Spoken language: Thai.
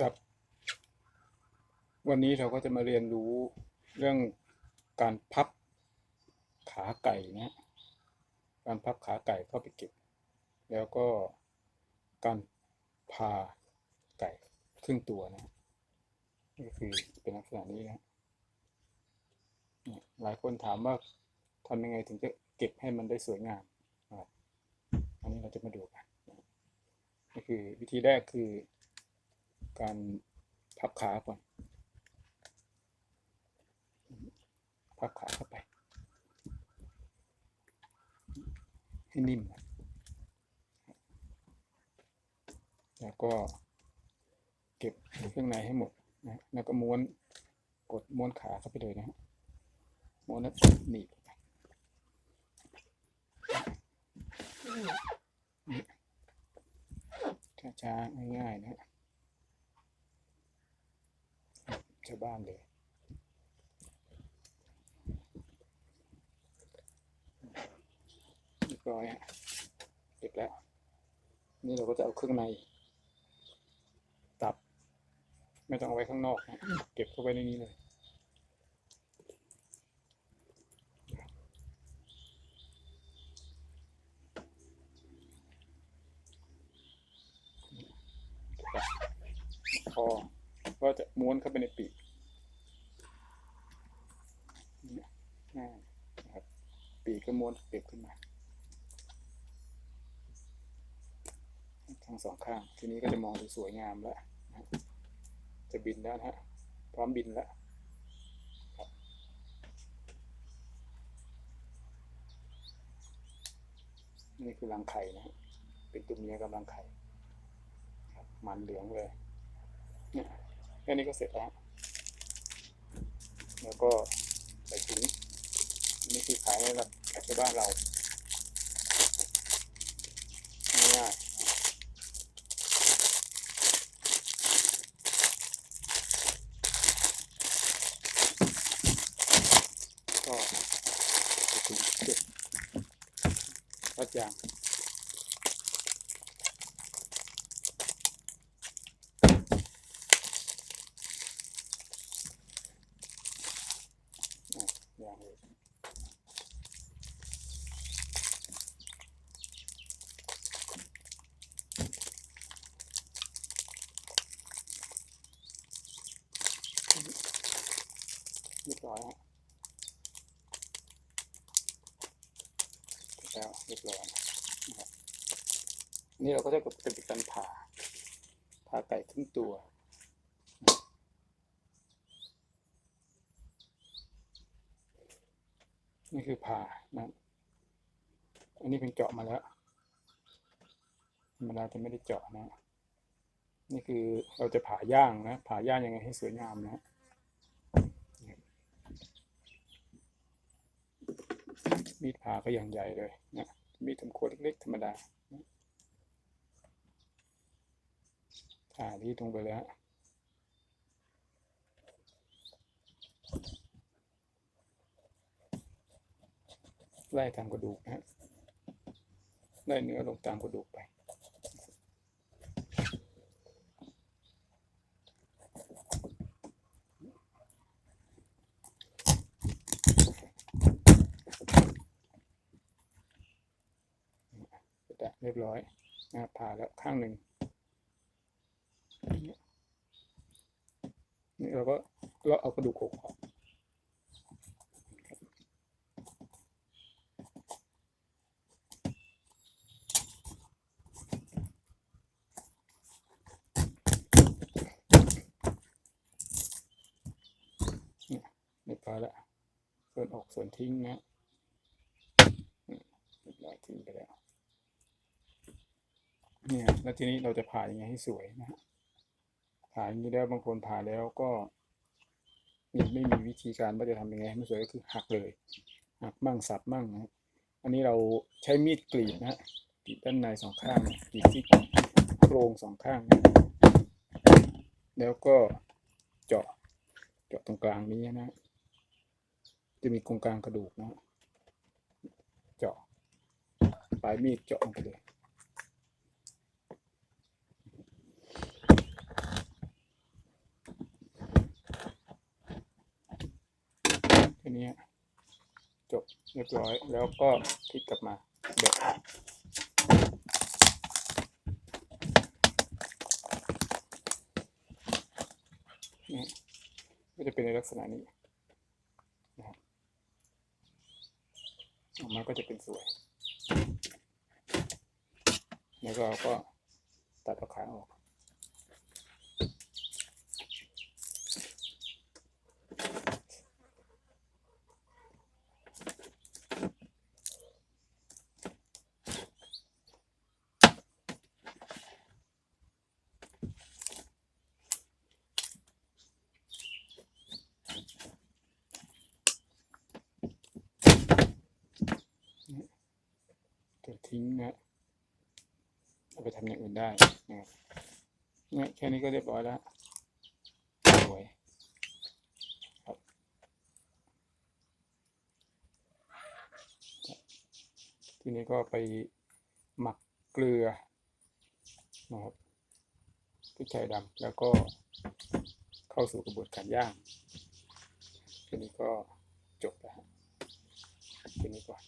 ครับ วันนี้เราก็จะมาเรียนรู้เรื่องการพับขาไก่นะการพับขาไก่เข้าไปเก็บ แล้วก็การพาไก่ครึ่งตัวนะนี่ก็คือเป็นลักษณะนี้นะหลายคนถามว่าทำยังไงถึงจะเก็บให้มันได้สวยงามอันนี้เราจะมาดูกันนี่คือวิธีแรกคือ การพับขาก่อน พับขาเข้าไป ให้นิ่ม แล้วก็เก็บเครื่องในให้หมดนะ แล้วก็ม้วนกดม้วนขาเข้าไปเลยนะฮะ ม้วนแล้วหนีบช้าๆง่ายๆนะฮะ ชาวบ้านเลยเรียบร้อยฮะเสร็จแล้ว นี่เราก็จะเอาเครื่องใน ตับ ไม่ต้องเอาไว้ข้างนอกนะเก็บเข้าไว้ในนี้เลย พอ ก็จะม้วนเข้าไปในปีกนี่ยง่ายนะครับ ปีกก็ม้วนเก็บขึ้นมา ทั้งสองข้าง ทีนี้ก็จะมองดูสวยงามแล้วจะบินแล้วฮะ พร้อมบินแล้วนี่คือรังไข่นะเป็นตัวเมียกับรังไข่มันเหลืองเลยเนี่ย แค่นี้ก็เสร็จแล้ว แล้วก็ใส่ถุงนี่คือขายให้เราในบ้านเราง่ายก็ใส่ถุงเก็บรัดยาง อะอย่าง เรียบร้อยฮะแล้วเรียบร้อยนะครับนี่เราก็จะเป็นการผ่าผ่าไก่ครึ่งตัว นี่คือผ่านะอันนี้เป็นเจาะมาแล้วธรรมดาจะไม่ได้เจาะนะ นี่คือเราจะผ่าย่างนะ ผ่าย่างยังไงให้สวยงามนะมีดผ่าก็อย่างใหญ่เลยนะ มีดทำครัวเล็กๆธรรมดาผ่าที่ตรงไปเลยฮะ ไล่ตามกระดูกนะฮะไล่เนื้อลงตามกระดูกไปเสร็จแล้วเรียบร้อยนะผ่าแล้วข้างหนึ่งนี่เราก็เลาะเอากระดูกอกออก เนี่ยเรียบร้อยแล้ว ส่วนออกส่วนทิ้งนะเรียบร้อยทิ้งไปแล้ว เนี่ย แล้วทีนี้เราจะผ่ายังไงให้สวยนะฮะผ่าอย่างนี้แล้วบางคนผ่าแล้วก็ยังไม่มีวิธีการว่าจะทำยังไงให้มันสวยก็คือหักเลย หักมั่งสับมั่งนะอันนี้เราใช้มีดกรีดนะฮะกรีดด้านในสองข้างกรีดที่โครงสองข้างนะแล้วก็เจาะเจาะตรงกลางนี้นะ จะมีโครงกลางกระดูกเนาะเจาะปลายมีดเจาะลงไปเลยทีนี้จบเรียบร้อยแล้วก็พลิกกลับมาเด็ดนี่ก็จะเป็นในลักษณะนี้ มาก็จะเป็นสวย แล้วก็เราก็ตัดเอาขาออก ตัว ทิ้งนะเอาไปทำอย่างอื่นได้นะครับเนี่ยแค่นี้ก็เรียบร้อยแล้วสวยครับทีนี้ก็ไปหมักเกลือนะครับพริกไทยดำแล้วก็เข้าสู่กระบวนการย่างทีนี้ก็จบแล้วทีนี้ก่อน